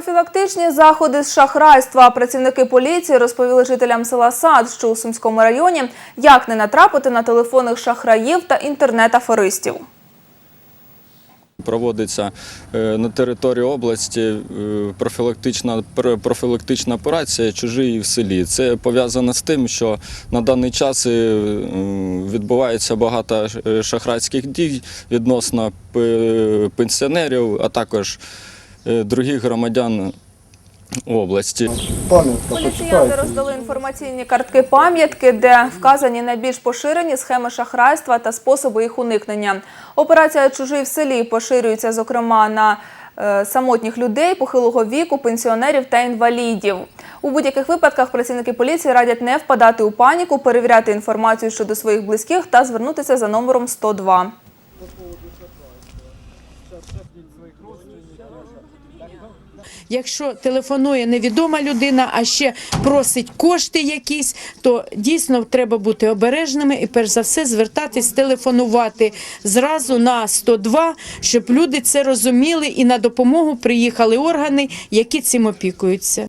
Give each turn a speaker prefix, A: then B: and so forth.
A: профілактичні заходи з шахрайства працівники поліції розповіли жителям села Сад, що у Сумському районі, як не натрапити на телефонних шахраїв та інтернет-аферистів.
B: Проводиться е, на території області е, профілактична профілактична операція Чужі в селі. Це пов'язано з тим, що на даний час е, відбувається багато шахрайських дій відносно пенсіонерів, а також других громадян області.
C: Пам'ятка,
A: Поліціянти роздали інформаційні картки пам'ятки, де вказані найбільш поширені схеми шахрайства та способи їх уникнення. Операція Чужий в селі поширюється, зокрема, на е, самотніх людей похилого віку, пенсіонерів та інвалідів. У будь-яких випадках працівники поліції радять не впадати у паніку, перевіряти інформацію щодо своїх близьких та звернутися за номером 102.
D: Якщо телефонує невідома людина, а ще просить кошти якісь, то дійсно треба бути обережними і перш за все звертатись, телефонувати зразу на 102, щоб люди це розуміли і на допомогу приїхали органи, які цим опікуються.